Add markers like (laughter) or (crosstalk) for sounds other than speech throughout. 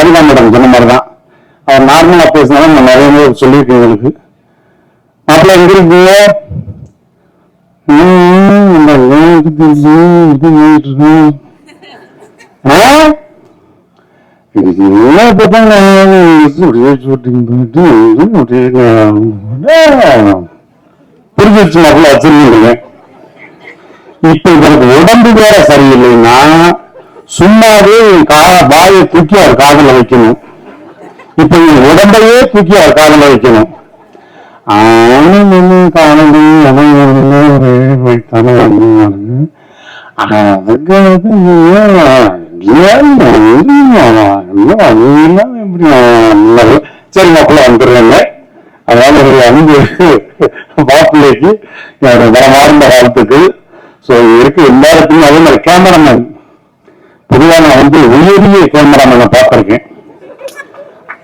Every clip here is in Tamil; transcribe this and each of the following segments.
சரிதான் மேடம் சொன்ன மாதிரி தான் அவர் நார்மலாக பேசினாலும் நான் நிறைய பேர் சொல்லியிருக்கேன் உங்களுக்கு மாப்பிள்ள எங்க இருக்கீங்க? புரிஞ்சிருச்சு மாப்பிள்ள வச்சிருக்கீங்க இப்ப இவருக்கு உடம்பு வேற சரியில்லைன்னா சும்மாவே கா வாயை தூக்கி அவர் காதல வைக்கணும். இப்ப உடம்பையே தூக்கி அவர் காதல வைக்கணும். ஆனந்தம் காணலி சரி மக்கள் வந்துடுறேங்க. அதனால ஒரு அன்பு மாப்பிள்ளைக்கு என்னோட மனமார்ந்த வாழ்த்துக்கள் ஸோ இருக்கு எல்லாருக்குமே அதே மாதிரி கேமராமேன் பொதுவா நான் வந்து உயரிய கேமராமேனை பார்த்திருக்கேன்.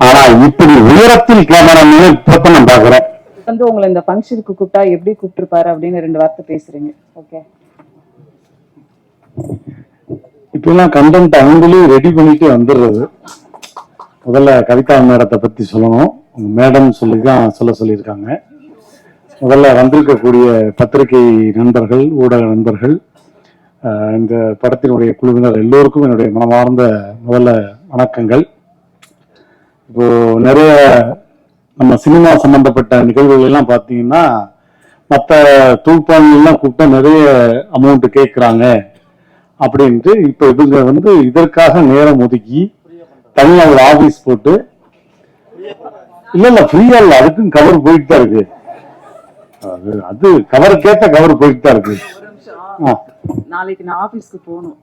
ஆனா இப்படி உயரத்தில் கேமராமேனை இப்ப நான் பார்க்கிறேன். வந்து உங்களை இந்த ஃபங்க்ஷனுக்கு கூப்பிட்டா எப்படி கூப்பிட்டுருப்பாரு அப்படின்னு ரெண்டு வார்த்தை பேசுறீங்க. ஓகே இப்பெல்லாம் கண்டென்ட் அவங்களே ரெடி பண்ணிட்டு வந்துடுறது. முதல்ல கவிதா மேடத்தை பத்தி சொல்லணும். மேடம் சொல்லி தான் சொல்ல சொல்லியிருக்காங்க. முதல்ல வந்திருக்கக்கூடிய பத்திரிகை நண்பர்கள் ஊடக நண்பர்கள் இந்த படத்தினுடைய குழுவினர் எல்லோருக்கும் என்னுடைய மனமார்ந்த முதல்ல வணக்கங்கள். இப்போ நிறைய நம்ம சினிமா சம்பந்தப்பட்ட நிகழ்வுகள் எல்லாம் பார்த்தீங்கன்னா மற்ற தூப்பான்லாம் கூப்பிட்டா நிறைய அமௌண்ட் கேட்குறாங்க அப்படின்ட்டு இப்போ இவங்க வந்து இதற்காக நேரம் ஒதுக்கி தனியாக ஒரு ஆஃபீஸ் போட்டு இல்லை இல்லை ஃப்ரீயா இல்லை அதுக்கும் கவர் போயிட்டு தான் இருக்கு. அது அது கவர் கவர் போயிட்டு தான் இருக்கு. நாளைக்கு நான் ஆபீஸ்க்கு போகணும்?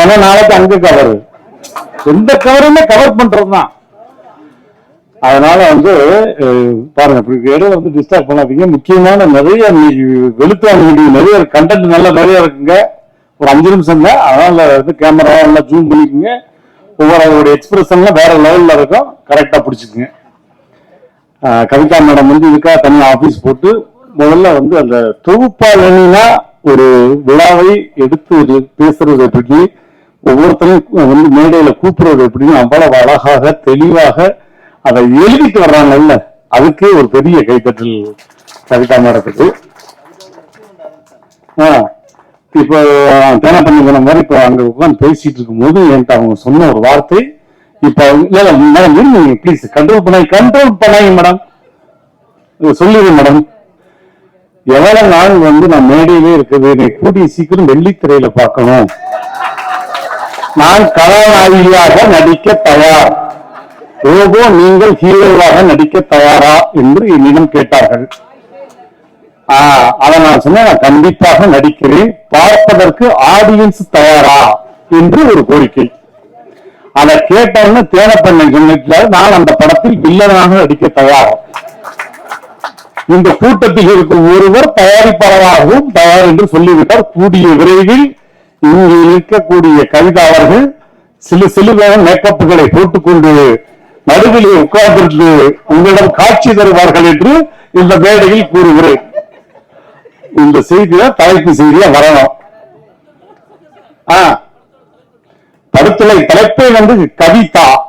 ஏன்னா நாளைக்கு அங்க கவர் எந்த கவருமே கவர் பண்றதுதான். அதனால வந்து பாருங்க இடையில வந்து டிஸ்டர்ப் பண்ணாதீங்க. முக்கியமான நிறைய இன்னைக்கு வெளுத்தான வீடியோ நிறைய கண்டென்ட் நல்லா நிறைய இருக்குங்க. ஒரு அஞ்சு நிமிஷம் தான் அதனால வந்து கேமரா எல்லாம் ஜூம் பண்ணிக்கோங்க. ஒவ்வொரு எக்ஸ்பிரஷன்லாம் வேற லெவல்ல இருக்கும். கரெக்டா பிடிச்சிக்குங்க. கவிதா மேடம் வந்து இதுக்காக தனியா ஆபீஸ் போட்டு முதல்ல வந்து அந்த தொகுப்பாளனா ஒரு விழாவை எடுத்து பேசுறது எப்படி ஒவ்வொருத்தரையும் வந்து மேடையில கூப்பிடுறது எப்படின்னு அவ்வளவு அழகாக தெளிவாக அதை எழுதிட்டு வர்றாங்கல்ல அதுக்கு ஒரு பெரிய கைத்தட்டல் கவிதா மேடத்துக்கு. ஆ இப்போ தேனா பண்ணி சொன்ன மாதிரி இப்போ அங்க உட்காந்து பேசிட்டு இருக்கும்போது என்கிட்ட அவங்க சொன்ன ஒரு வார்த்தை இப்ப அவங்க- மேடம் இருங்க ப்ளீஸ் கண்ட்ரோல் பண்ணாங்க கண்ட்ரோல் பண்ணாங்க மேடம். சொல்லிடுங்க மேடம். எவ்வளவு நாள் வந்து நான் மேடையிலே இருக்குது? என்னை கூடிய சீக்கிரம் வெள்ளித்திரையில பார்க்கணும். நான் கதாநாயகியாக நடிக்க தயார். ரோபோ நீங்கள் ஹீரோவாக நடிக்க தயாரா என்று என்னிடம் கேட்டார்கள். ஆஹ் அதை நான் சொன்னேன் நான் கண்டிப்பாக நடிக்கிறேன். பார்ப்பதற்கு ஆடியன்ஸ் தயாரா என்று ஒரு கோரிக்கை. அதை கேட்டவன்னு தேனப்பண்ணை சொன்னிட்டு நான் அந்த படத்தில் வில்லனாக நடிக்க தயார். இந்த கூட்டத்தில் இருக்கும் ஒருவர் தயாரிப்பாளராகவும் தயார் என்று சொல்லிவிட்டார். கூடிய விரைவில் இங்கு இருக்கக்கூடிய கவிதா அவர்கள் சிலு சிலுவான மேக்கப்புகளை போட்டுக்கொண்டு நடுவிலே உட்கார்ந்து உங்களிடம் காட்சி தருவார்கள் என்று இந்த மேடையில் கூறுகிறேன். இந்த செய்தியா தலைப்பு செய்தியா வரணும். ஆ. படத்துல தலைப்பே வந்து கவிதா.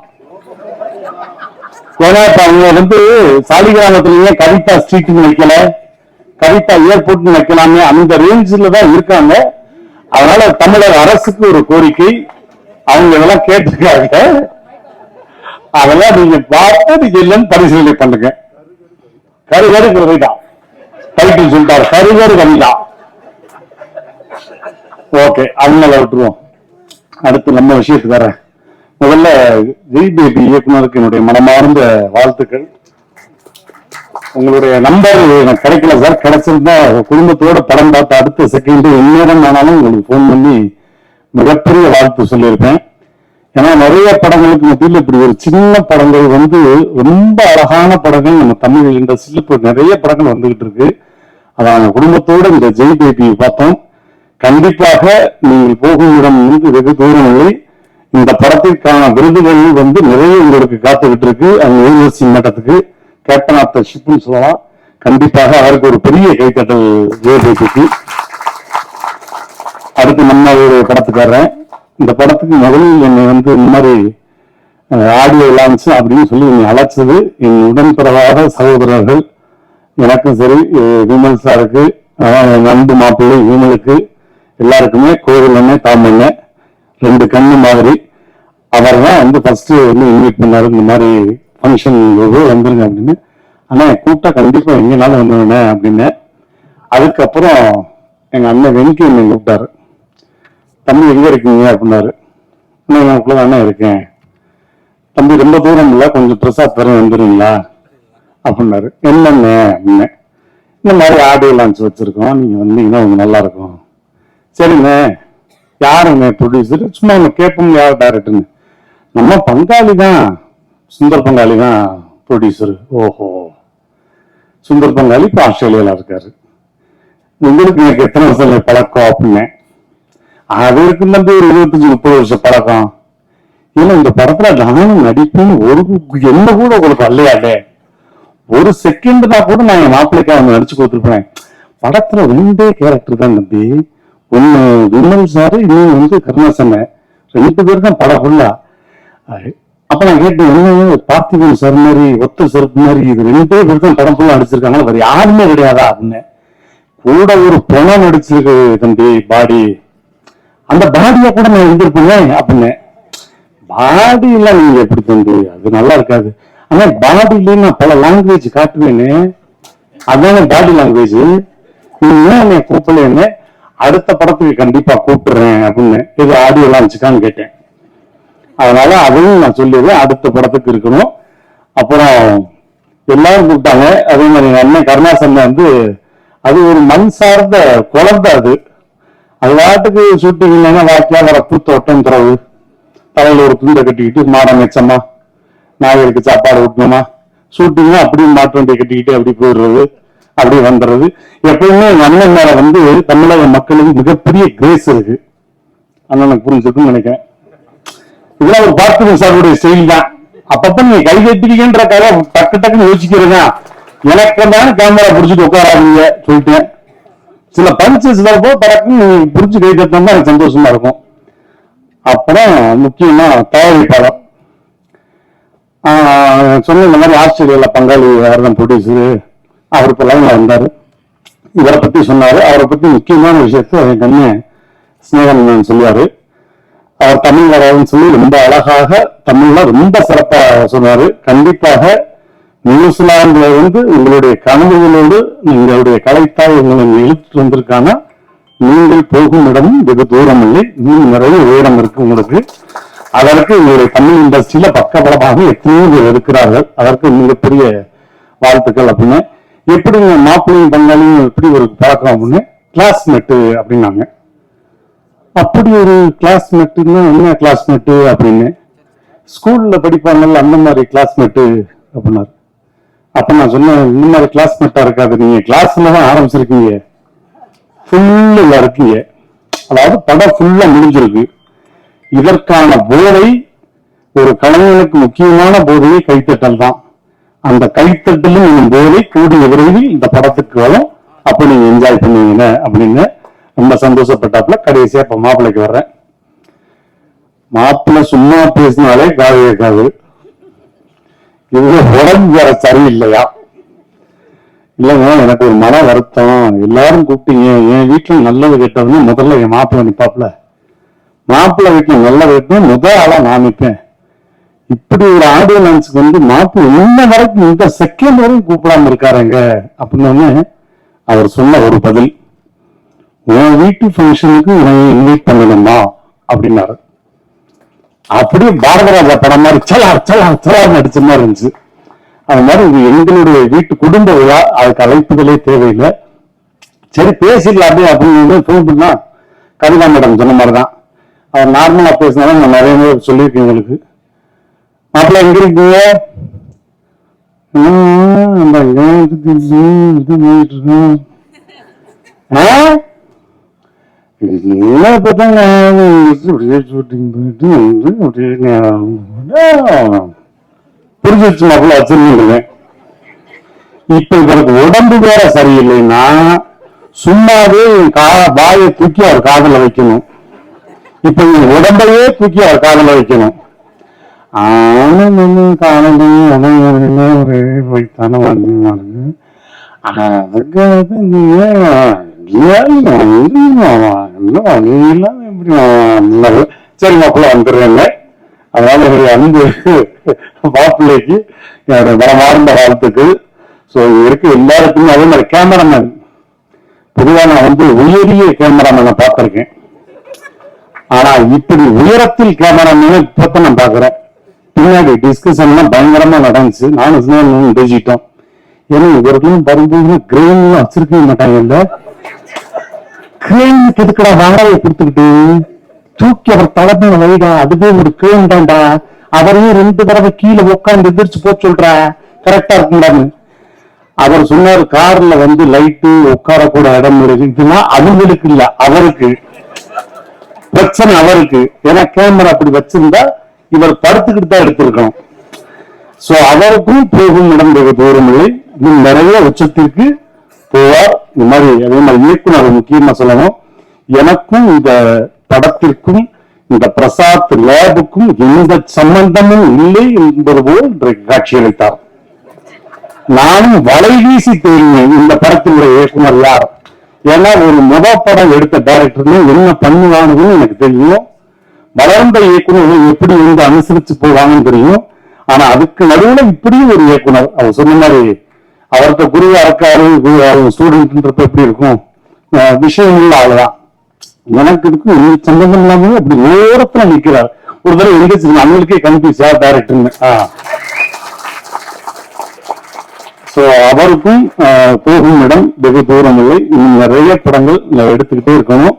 ஏன்னா இப்ப அவங்க வந்து சாலிகிராமத்துல ஏன் கவிதா ஸ்ட்ரீட்னு வைக்கல. கவிதா ஏர்போர்ட்னு வைக்கலாமே அந்த ரேஞ்சில் தான் இருக்காங்க. அதனால தமிழக அரசுக்கு ஒரு கோரிக்கை. அவங்க இதெல்லாம் கேட்டிருக்காங்க. அதெல்லாம் நீங்க பார்த்து நீங்க இல்லைன்னு பரிசீலனை பண்ணுங்க. கருகரு கவிதா. டைட்டில் சொல்லிட்டாரு கருகரு கவிதா. ஓகே அவங்கள விட்டுருவோம். அடுத்து நம்ம விஷயத்துக்கு வரேன். முதல்ல ஜெய் பேபி இயக்குனருக்கு என்னுடைய மனமார்ந்த வாழ்த்துக்கள். உங்களுடைய நம்பர் எனக்கு கிடைக்கல சார் கிடைச்சிருந்தா குடும்பத்தோட படம் பார்த்து அடுத்த செகண்ட் எந்நேரம் ஆனாலும் உங்களுக்கு ஃபோன் பண்ணி மிகப்பெரிய வாழ்த்து சொல்லியிருப்பேன். ஏன்னா நிறைய படங்களுக்கு மத்தியில் இப்படி ஒரு சின்ன படங்கள் வந்து ரொம்ப அழகான படங்கள் நம்ம தமிழ் இண்டஸ்ட்ரியில் இப்போ நிறைய படங்கள் வந்துகிட்டு இருக்கு. அதான் குடும்பத்தோடு இந்த ஜெய் பார்த்தோம். கண்டிப்பாக நீங்கள் போகும் இடம் வந்து வெகு தூரம் இல்லை இந்த படத்திற்கான விருதுகள் வந்து நிறைய உங்களுக்கு காத்துக்கிட்டு இருக்கு அந்த யூனிவர்சிட்டி மட்டத்துக்கு கேப்டன் ஆஃப் த ஷிப்னு சொல்லலாம். கண்டிப்பாக அவருக்கு ஒரு பெரிய கைத்தட்டல் ஜெயபேபிக்கு அடுத்து நம்ம ஒரு படத்துக்கு இந்த படத்துக்கு முதலில் என்னை வந்து இந்த மாதிரி ஆடியோ லான்ச் அப்படின்னு சொல்லி என்னை அழைச்சது என் உடன்பிறவாத சகோதரர்கள். எனக்கும் சரி விமல் சாருக்கு அஹ் அன்பு மாப்பிள்ளை விமலுக்கு எல்லாருக்குமே கோவில் அண்ணன் தாமண்ண ரெண்டு கண்ணு மாதிரி. அவர் தான் வந்து ஃபர்ஸ்ட் வந்து இன்வைட் பண்ணாரு. இந்த மாதிரி ஃபங்க்ஷன் வந்துருங்க அப்படின்னு. ஆனா கூப்பிட்டா கண்டிப்பாக எங்கேனாலும் வந்துருங்க அப்படின்னு. அதுக்கப்புறம் எங்கள் அண்ணன் வெங்கி என்னை கூப்பிட்டாரு. தம்பி எங்கே இருக்கீங்க? அப்படின்னாரு. நான் உங்களுக்குள்ள தானே இருக்கேன். தம்பி ரொம்ப தூரம் இல்லை. கொஞ்சம் பிரசாத் வர வந்துடுங்களா அப்படின்னாரு. என்னங்க அப்படின்னு. இந்த மாதிரி ஆடியோ லான்ச் வச்சுருக்கோம். நீங்கள் வந்தீங்கன்னா உங்களுக்கு நல்லாயிருக்கும் சரிங்க யாருங்க ப்ரொடியூசர் சும்மா நம்ம கேட்போம் யார் டேரக்டர்னு நம்ம பங்காளி தான் சுந்தர் பங்காளி தான் ப்ரொடியூசர் ஓஹோ. சுந்தர் பங்காளி இப்போ ஆஸ்திரேலியால இருக்காரு. உங்களுக்கு எனக்கு எத்தனை வருஷம் பழக்கம் அப்படின்னேன் அது இருக்கும் தம்பி ஒரு இருபத்தஞ்சு முப்பது வருஷம் பழக்கம். இல்லை இந்த படத்துல நானும் நடிப்பேன் ஒரு என்ன கூட உங்களுக்கு அல்லையாடே ஒரு செகண்ட் தான் கூட நான் என் மாப்பிள்ளைக்காக வந்து நடிச்சு கொடுத்துருப்பேன். படத்துல ரெண்டே கேரக்டர் தான் தம்பி. ஒண்ணு விமல் சாரு இன்னும் வந்து கருணாசன ரெண்டு பேர் தான் படம் ஃபுல்லா அப்ப நான் கேட்டேன் என்ன பார்த்திபன் சார் மாதிரி ஒத்த செருப்பு மாதிரி இது ரெண்டே பேர் தான் படம் ஃபுல்லா அடிச்சிருக்காங்க வேற யாருமே கிடையாதா அப்படின்னு. கூட ஒரு பணம் நடிச்சிருக்கு தம்பி பாடி. அந்த பாடியை கூட நான் எழுந்திருப்பேன் அப்படின்னு. பாடி எல்லாம் நீங்க எப்படி தம்பி அது நல்லா இருக்காது. ஆனா பாடியில நான் பல லாங்குவேஜ் காட்டுவேன்னு அதான பாடி லாங்குவேஜ் நீங்க ஏன் என்னை கூப்பிடலன்னு? அடுத்த படத்துக்கு கண்டிப்பா கூப்பிடுறேன் அப்படின்னு இது ஆடியோலாம் வச்சுக்கான்னு கேட்டேன். அதனால அதையும் நான் சொல்லிடுறேன். அடுத்த படத்துக்கு இருக்கணும். அப்புறம் எல்லாரும் கூப்பிட்டாங்க. அதே மாதிரி எங்க அண்ணன் கருணாசன் வந்து அது ஒரு மண் சார்ந்த குழந்தை அது. அது வாட்டுக்கு ஷூட்டிங் இல்லைன்னா வாக்கியா வர பூத்தோட்டம் துறவு. தலையில ஒரு துண்டை கட்டிக்கிட்டு மாடம் வச்சம்மா நாயருக்கு சாப்பாடு ஊட்டணுமா? ஷூட்டிங்னா அப்படியே மாட்டு வண்டியை கட்டிக்கிட்டு அப்படி போயிடுறது. அப்படி வந்துடுறது. எப்பவுமே எங்க அண்ணன் மேல வந்து தமிழக மக்களுக்கு மிகப்பெரிய கிரேஸ் இருக்கு. அண்ணனுக்கு புரிஞ்சுக்கணும்னு நினைக்கிறேன். இதெல்லாம் ஒரு பார்த்திபன் சாருடைய செயல் தான். அப்பப்ப நீங்க கை கட்டிக்கீங்கன்றக்காக டக்கு டக்குன்னு யோசிக்கிறேன் எனக்கு தான் கேமரா பிடிச்சிட்டு உட்காராதீங்க சொல்லிட்டேன். சில பஞ்சஸ் வரப்போ படக்குன்னு நீங்க பிடிச்சி கை கட்டினா எனக்கு சந்தோஷமா இருக்கும். அப்புறம் முக்கியமா தயாரிப்பாளர் ஆஹ் சொன்ன இந்த மாதிரி ஆஸ்திரேலியாவில் பங்காளி வேறு தான் ப்ரொடியூசரு அவர் இப்போ லைன்ல இவரை பற்றி சொன்னாரு. அவரை பற்றி முக்கியமான விஷயத்தை என் கண்ணு ஸ்னேகன் சொல்லுவாரு. அவர் தமிழ் வராதுன்னு சொல்லி ரொம்ப அழகாக தமிழ்ல ரொம்ப சிறப்பாக சொன்னார். கண்டிப்பாக நியூசிலாந்துல வந்து உங்களுடைய கனவுகளோடு உங்களுடைய கலைத்தாய் உங்களை இழுத்துட்டு வந்திருக்காங்க. நீங்கள் போகும் இடம் வெகு தூரம் இல்லை. இன்னும் நிறைய உயரம் இருக்கு உங்களுக்கு. அதற்கு உங்களுடைய தமிழ் இண்டஸ்ட்ரியில பக்கபலமாக எத்தனையோ பேர் இருக்கிறார்கள். அதற்கு மிகப்பெரிய வாழ்த்துக்கள் அப்படின்னு. எப்படி மாப்பிள்ளையும் பங்காளியும் எப்படி ஒரு பழக்கம் அப்படின்னு கிளாஸ்மேட்டு அப்படின்னாங்க. அப்படி ஒரு கிளாஸ்மேட்டுன்னா என்ன கிளாஸ்மேட்டு அப்படின்னு? ஸ்கூல்ல படிப்பாங்கல்ல அந்த மாதிரி கிளாஸ்மேட்டு அப்படின்னாரு. அப்ப நான் சொன்னேன் இந்த மாதிரி கிளாஸ்மேட்டா இருக்காது நீங்க கிளாஸ்ல தான் ஆரம்பிச்சிருக்கீங்க. ஃபுல்ல இருக்கீங்க அதாவது படம் ஃபுல்லா முடிஞ்சிருக்கு. இதற்கான போதை ஒரு கலைஞனுக்கு முக்கியமான போதையை கைத்தட்டல் தான். அந்த கைத்தட்டிலும் என்னும் போதை கூடிய விரைவில் இந்த படத்துக்கு வரும். அப்போ நீங்க என்ஜாய் பண்ணுவீங்க. அப்படின்னு ரொம்ப சந்தோஷப்பட்டாப்புல கடைசியா இப்ப மாப்பிள்ளைக்கு வர்றேன். மாப்பிள்ளை சும்மா பேசினாலே காது கேட்காது இது உடம்பு வேற சரியில்லையா? இல்லைங்க எனக்கு ஒரு மன வருத்தம். எல்லாரும் கூப்பிட்டீங்க. என் வீட்டுல நல்லது கெட்டதுன்னு முதல்ல என் மாப்பிள்ளை நிப்பாப்புல. மாப்பிள்ளை வீட்டுல நல்லது கேட்டதும் முதல் ஆளா நான் நிற்பேன் இப்படி ஒரு ஆடியோ வந்து மாப்பு இன்ன வரைக்கும் இந்த செகண்ட் வரைக்கும் கூப்பிடாம இருக்காருங்க அப்படின்னு அவர் சொன்ன ஒரு பதில் உன் வீட்டு ஃபங்க்ஷனுக்கு உன்னை இன்வைட் பண்ணணுமா? அப்படின்னாரு. அப்படியே பாரதராஜா படம் மாதிரி சலா சலா சலா நடிச்ச மாதிரி இருந்துச்சு. அது மாதிரி எங்களுடைய வீட்டு குடும்ப விழா அதுக்கு அழைப்புகளே தேவையில்லை. சரி பேசிடலாம் அப்படின்னு ஃபோன் பண்ணா கவிதா மேடம் சொன்ன மாதிரி தான் அவர் நார்மலாக பேசினாலும் நான் நிறைய பேர் சொல்லியிருக்கேன் உங்களுக்கு. மாப்பிள்ள எங்க இருக்கீங்க? "ம், இது இது போயிட்டு இருக்கேன்." அப்படியே ஷூட்டிங் போயிட்டு வந்து அப்படியே புரிஞ்சிச்சு மாப்பிள்ள வச்சிருந்தேன் இப்ப இவருக்கு உடம்பு வேற சரியில்லைன்னா சும்மாவே என் கா வாயை தூக்கி அவர் காதல வைக்கணும். இப்ப உடம்பையே தூக்கி அவர் காதல வைக்கணும். ஆனந்தமும் காணலும் உணவு ஒரே போய்த்தானே வந்து அதுக்கு அது எப்படி சரி மாப்பிள்ள வந்துடுறேங்க அதனால ஒரு அன்பு (laughs) மாப்பிள்ளைக்கு என்னோட மனமார்ந்த வாழ்த்துக்கள். ஸோ இருக்க எல்லாருக்குமே அதே மாதிரி கேமராமேன் பொதுவாக நான் வந்து உயரிய கேமராமேனை பார்த்துருக்கேன். ஆனா இப்படி உயரத்தில் கேமராமேனை இப்பதான் நான் பார்க்குறேன். பின்னாடி டிஸ்கஷன் எல்லாம் பயங்கரமா நடந்துச்சு. நானும் சினிமா பேசிட்டோம். ஏன்னா இவர்களும் வரும்போது கிரெயின்லாம் வச்சிருக்க மாட்டாங்க மாட்டாங்கல்ல கிரெயின் எதுக்குடா வாடகை கொடுத்துக்கிட்டு? தூக்கி அவர் தலைமையில வைடா அதுவே ஒரு கிரெயின் தான்டா. அவரையும் ரெண்டு தடவை கீழே உட்காந்து எந்திரிச்சு போக சொல்ற. கரெக்டா இருக்கும்டான்னு. அவர் சொன்னார் கார்ல வந்து லைட்டு உட்கார கூட இடம் இருக்குன்னா அவங்களுக்கு இல்ல அவருக்கு. பிரச்சனை அவருக்கு. ஏன்னா கேமரா அப்படி வச்சிருந்தா இவர் படுத்துக்கிட்டு தான் எடுத்திருக்கணும். சோ அவருக்கும் போகும் நடந்தது வெகு இன்னும் நிறைய உச்சத்திற்கு போவார். இந்த மாதிரி அதே மாதிரி இயக்குனர் முக்கியமா சொல்லணும். எனக்கும் இந்த படத்திற்கும் இந்த பிரசாத் லேபுக்கும் எந்த சம்பந்தமும் இல்லை என்பது போல் இன்றைக்கு காட்சியளித்தார் நானும் வலை வீசி தேடினேன் இந்த படத்தினுடைய இயக்குனர் யார்? ஏன்னா ஒரு முத படம் எடுத்த டைரக்டர்னு என்ன பண்ணுவானுன்னு எனக்கு தெரியும். வளர்ந்த இயக்குனர் எப்படி வந்து அனுசரிச்சு போவாங்கன்னு தெரியும் ஆனா அதுக்கு நடுவுல இப்படியும் ஒரு இயக்குனர் அவர் சொன்ன மாதிரி அவர்கிட்ட குருவா இருக்காரு ஸ்டூடெண்ட்ன்றப்ப எப்படி இருக்கும்? அஹ் விஷயம் உள்ள அவ்வளவுதான் எனக்கு இருக்கும் எந்த சம்பந்தம் இல்லாம அப்படி ஓரத்துல நிக்கிறார். ஒரு தடவை எங்கேச்சு அவங்களுக்கே கன்ஃபியூஸ் யார் டைரக்டர்னு ஆஹ் சோ அவருக்கும் போகும் இடம் வெகு தூரம் இல்லை இன்னும் நிறைய படங்கள் எடுத்துக்கிட்டே இருக்கணும்.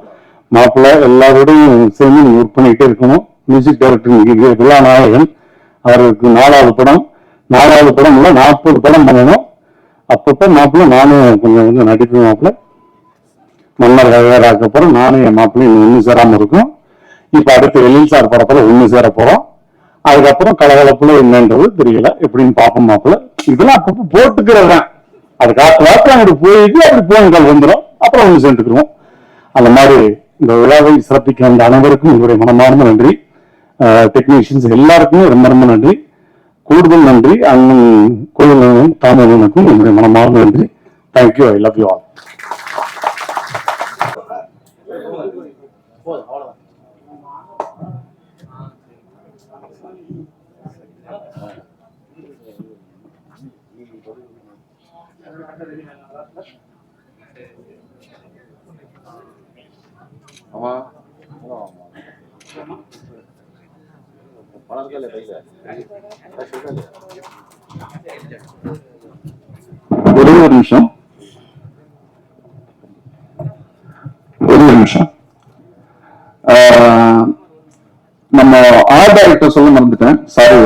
மாப்பிள்ளை எல்லாரோடையும் சேர்ந்து நீங்க ஒர்க் பண்ணிக்கிட்டே இருக்கணும். மியூசிக் டைரக்டர் விழாநாயகன் அவருக்கு நாலாவது படம் நாலாவது படம் இல்ல நாற்பது படம் பண்ணணும். அப்பப்ப மாப்பிள்ளை நானும் கொஞ்சம் கொஞ்சம் நடிப்பு மாப்பிள்ளை. மன்னர் கதையராக்க அப்புறம் நானும் என் மாப்பிள்ளையும் ஒண்ணு சேராம இருக்கும். இப்ப அடுத்து எழில் சார் படத்துல ஒண்ணு சேர போறோம். அதுக்கப்புறம் கலகலப்புல என்னன்றது தெரியல. எப்படின்னு பார்ப்போம் மாப்பிள்ள. இதெல்லாம் அப்பப்போ போட்டுக்கிறதான் அது காத்து வாக்கு அங்கிட்டு போயிட்டு அப்படி போங்கள் வந்துடும் அப்புறம் ஒண்ணு சேர்ந்துக்கிறோம் அந்த மாதிரி இந்த விழாவை சிறப்பிக்க வந்த அனைவருக்கும் உங்களுடைய மனமார்ந்த நன்றி. டெக்னீஷியன்ஸ் எல்லாருக்குமே ரொம்ப ரொம்ப நன்றி. கூடுதல் நன்றி. அண்ணன் கோயில் தாமதனுக்கும் என்னுடைய மனமார்ந்த நன்றி. Thank you I love you all ஆமா. பணம் இருக்கா இல்லையா கையில ஒரே ஒரு நிமிஷம். ஒரே ஒரு நிமிஷம். நம்ம ஆர்ட் டைரக்டர் சொல்ல மறந்துட்டேன். சாரி